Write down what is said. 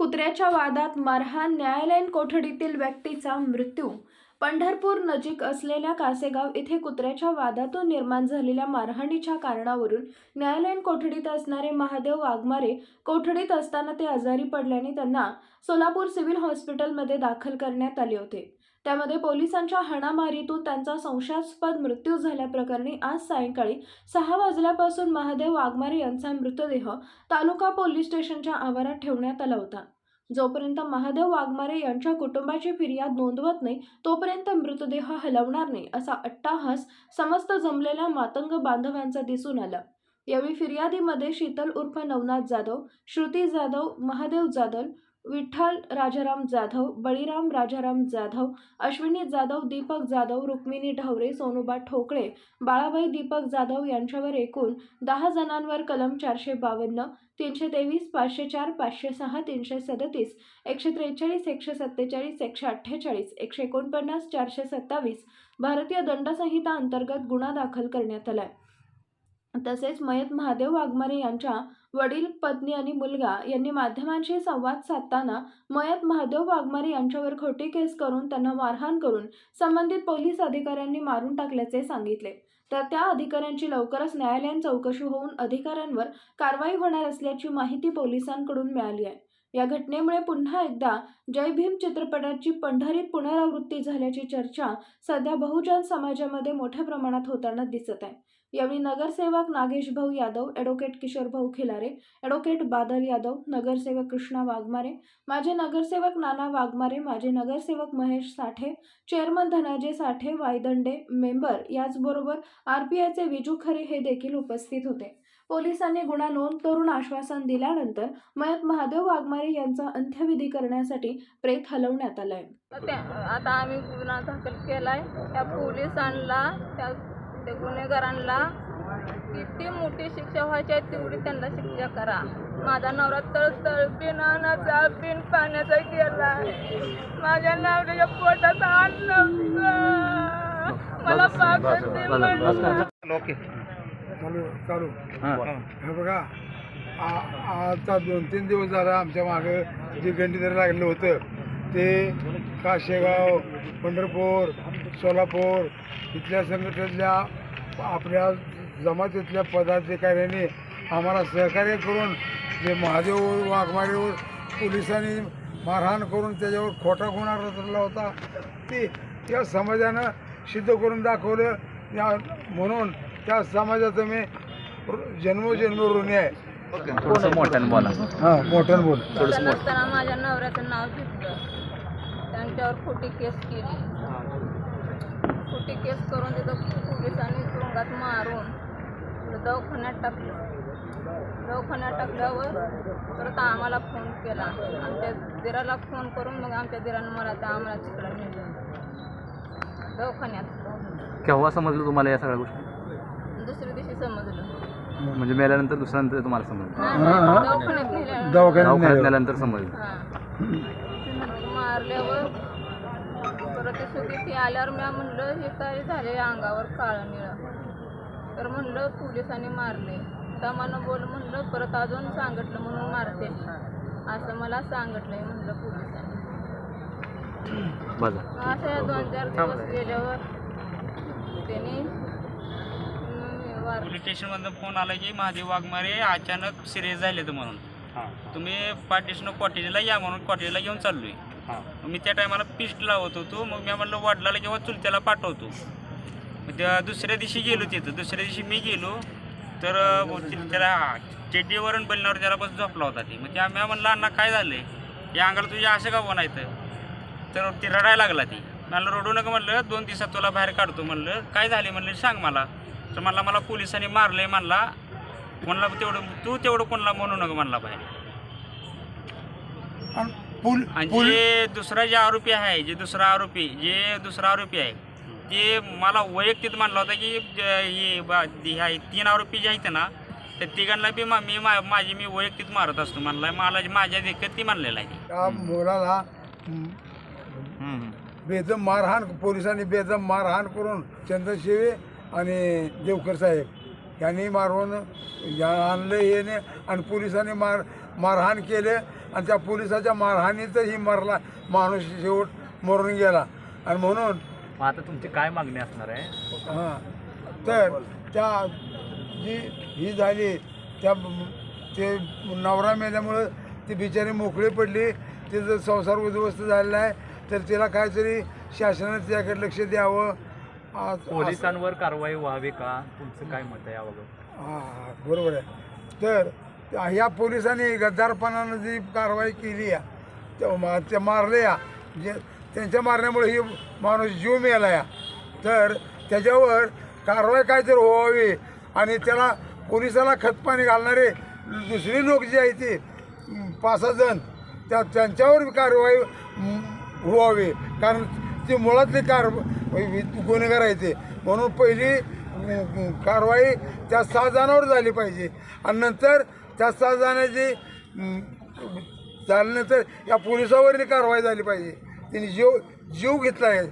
कुत्र्याच्या वादात मारहाण न्यायालयीन कोठडीतील व्यक्तीचा मृत्यू. पंढरपूर नजीक असलेल्या कासेगाव येथे कुत्र्याच्या वादातून निर्माण झालेल्या मारहाणीच्या कारणावरून न्यायालयीन कोठडीत असणारे महादेव वाघमारे कोठडीत असताना ते आजारी पडल्याने त्यांना सोलापूर सिव्हिल हॉस्पिटलमध्ये दाखल करण्यात आले होते. त्यामध्ये पोलिसांच्या हाणामारीतून त्यांचा संशयास्पद मृत्यू झाल्याप्रकरणी आज सायंकाळी सहा वाजल्यापासून महादेव वाघमारे यांचा मृतदेह तालुका पोलीस स्टेशनच्या आवारात ठेवण्यात आला होता. जोपर्यंत महादेव वाघमारे यांच्या कुटुंबाची फिर्याद नोंदवत नाही तोपर्यंत मृतदेह हलवणार नाही असा अट्टाहास समस्त जमलेल्या मातंग बांधवांचा दिसून आला. यावेळी फिर्यादीमध्ये शीतल उर्फ नवनाथ जाधव श्रुती जाधव महादेव जाधव विठ्ठल राजाराम जाधव बळीराम राजाराम जाधव अश्विनी जाधव दीपक जाधव रुक्मिणी ढवरे सोनुबा ठोकळे बाळाबाई दीपक जाधव यांच्यावर एकूण दहा जणांवर कलम चारशे बावन्न तीनशे तेवीस पाचशे चार पाचशे सहा तीनशे सदतीस एकशे त्रेचाळीस एकशे सत्तेचाळीस एकशे अठ्ठेचाळीस एकशे एकोणपन्नास चारशे सत्तावीस भारतीय दंडसंहिता अंतर्गत गुन्हा दाखल करण्यात आलाय. तसेच मयत महादेव वाघमारे यांच्या वडील पत्नी आणि मुलगा यांनी माध्यमांशी संवाद साधताना मयत महादेव वाघमारे यांच्यावर खोटी केस करून त्यांना मारहाण करून संबंधित पोलीस अधिकाऱ्यांनी मारून टाकल्याचे सांगितले. तर त्या अधिकाऱ्यांची लवकरच न्यायालयीन चौकशी होऊन अधिकाऱ्यांवर कारवाई होणार असल्याची माहिती पोलिसांकडून मिळाली आहे. या घटनेमुळे पुन्हा एकदा जय भीम चित्रपटाची पंढरीत पुनरावृत्ती झाल्याची चर्चा सध्या बहुजन समाजामध्ये मोठ्या प्रमाणात होताना दिसत आहे. यावेळी नगरसेवक नागेश भाऊ यादव ॲडव्होकेट किशोर भाऊ खिलारे ॲडव्होकेट बादल यादव नगरसेवक कृष्णा वाघमारे माजी नगरसेवक नाना वाघमारे माजी नगरसेवक महेश साठे चेअरमन धनाजी साठे वायदंडे मेंबर याचबरोबर आर पी आयचे विजू खरे हे देखील उपस्थित होते. पोलिसांनी गुन्हा नोंद करून आश्वासन दिल्यानंतर मयत महादेव वाघमारे यांचा अंत्यविधी करण्यासाठी प्रेत हलवण्यात आलाय. आता आम्ही गुन्हा दाखल केलाय. त्या पोलिसांना त्या त्या गुन्हेगारांना किती मोठी शिक्षा व्हायची आहे तेवढी त्यांना शिक्षा करा. माझा नवरा तळतळ बिन अन्नाचा बिन पाण्याचा गेला माझ्या नवऱ्याच्या पोटात अन्न नव्हतं. मला पाकच. ओके. चालू चालू. हां. बघा आ- आता दोन तीन दिवस झाला आमच्या मागं जे गंडीधर लागलं होतं ते काशेगाव पंढरपूर सोलापूर इथल्या संघटनेतल्या आपल्या जमातीतल्या पदाधिकाऱ्यांनी आम्हाला सहकार्य करून जे महादेव वाघमारेवर पोलिसांनी मारहाण करून त्याच्यावर खोटा गुन्हा रचला होता ते त्या समाजानं सिद्ध करून दाखवलं. या म्हणून त्या समाजाचं मी जन्मोजन्म ऋणी आहे. थोडंसं मोठ्यानं बोला. हां मोठ्यानं बोल. थोडंसं मोठं माझ्या नवऱ्याचं नाव घेतलं त्यांच्यावर खोटी केस केली. खोटी केस करून तिथं पोलिसांनी तुरुंगात मारून दवाखान्यात टाकलं. दवाखान्यात टाकल्यावर परत आम्हाला फोन केला. आमच्या दिराला फोन करून मग आमच्या दिरानं मला त्या आम्हाला तिकडं नेलं. दवाखान्यात. केव्हा समजलं तुम्हाला या सगळ्या गोष्टी? दुसऱ्या दिवशी समजलं. म्हणजे मेल्यानंतर दुसऱ्यानंतर तुम्हाला समजलं. दवाखान्यात नेल्यानंतर. नेल्यानंतर समजलं. हां. मारल्यावर परत ते सुखी ती आल्यावर मी म्हणलं हे काय झाले अंगावर काळं निळं? तर म्हणलं पोलिसांनी मारले. दमानं बोल म्हणलं परत अजून सांगितलं म्हणून मारते. असं मला सांगितलंय म्हणलं पोलिसांनी. बघा. असं या दोन चार दिवस गेल्यावर त्यांनी पोलीस स्टेशनमधनं फोन आला की महादेव वाघमारे अचानक सिरियस झाले तर म्हणून तुम्ही पार्टीशनं कॉटेजला या म्हणून कॉटेजला घेऊन चाललोय. मी त्या टायमाला पिस्ट लावत होतो. मग मी म्हणलं वडिलाला किंवा चुलत्याला पाठवतो. मग त्या दुसऱ्या दिवशी गेलो तिथं. दुसऱ्या दिवशी मी गेलो. तर त्याला चेड्डीवर आणि बलनावर त्याला बस झोपला होता ती. मग त्या मी म्हणलं अण्णा काय झालंय? या अंगाला तुझ्या असं का बनायचं तर ती रडायला लागला ती. मला रडू नका म्हणलं. दोन दिवसात तुला बाहेर काढतो म्हणलं. काय झाले म्हणलं सांग मला. तर म्हणला मला पोलिसांनी मारलंय म्हणला. कोणाला तेवढं तू तेवढं कोणाला म्हणू नका म्हणला बाहेर. पूल आणि पूल जे दुसरा जे आरोपी आहे जे दुसरा आरोपी जे दुसरा आरोपी आहे ते मला वैयक्तिक म्हणला होता की ज- हे बा- हे आहे तीन आरोपी जे आहेत ना त्या तिघांना बी मा- मी मा- माझी मी वैयक्तिक मारत असतो म्हणला मला माझ्या देखत ती म्हणलेला आहे त्या मुलाला. बेदम मारहाण पोलिसांनी बेदम मारहाण करून चंद्रशिवे आणि देवकर साहेब यांनी मारवून या- आणलं येणे आणि पोलिसांनी मार मारहाण केले. आणि त्या पोलिसाच्या मारहाणीतच ही मरला माणूस शेवट मरून गेला. आणि म्हणून मग आता तुमची काय मागणी असणार आहे? हां. तर त्या जी ही झाली त्या ते नवरा मेल्यामुळं ती बिचारी मोकळी पडली. तिचा संसार उद्ध्वस्त झालेला आहे. तर तिला काहीतरी शासनाने त्याकडे लक्ष द्यावं. आ- पोलिसांवर कारवाई व्हावी का? तुमचं काय मत आहे याबाबत? हा हा, बरोबर आहे. तर ह्या पोलिसांनी गद्दारपणानं जी कारवाई केली आहे त्या मा- ते मारले या. जे त्यांच्या मारण्यामुळे ही माणूस जीव मेला या. तर त्याच्यावर कारवाई काय तर व्हावी आणि त्याला पोलिसाला खतपाणी घालणारे दुसरी लोक जे आहेत ते पाच सहा जण त्या त्यांच्यावर कारवाई व्हावी. कारण ती मुळातली कार गुन्हेगार आहे ते. म्हणून पहिली कारवाई त्या सहा जणांवर झाली पाहिजे. आणि नंतर जास्त जाण्याची झाल्यानंतर या पोलिसावरही कारवाई झाली पाहिजे. त्यांनी जीव जीव घेतला आहे.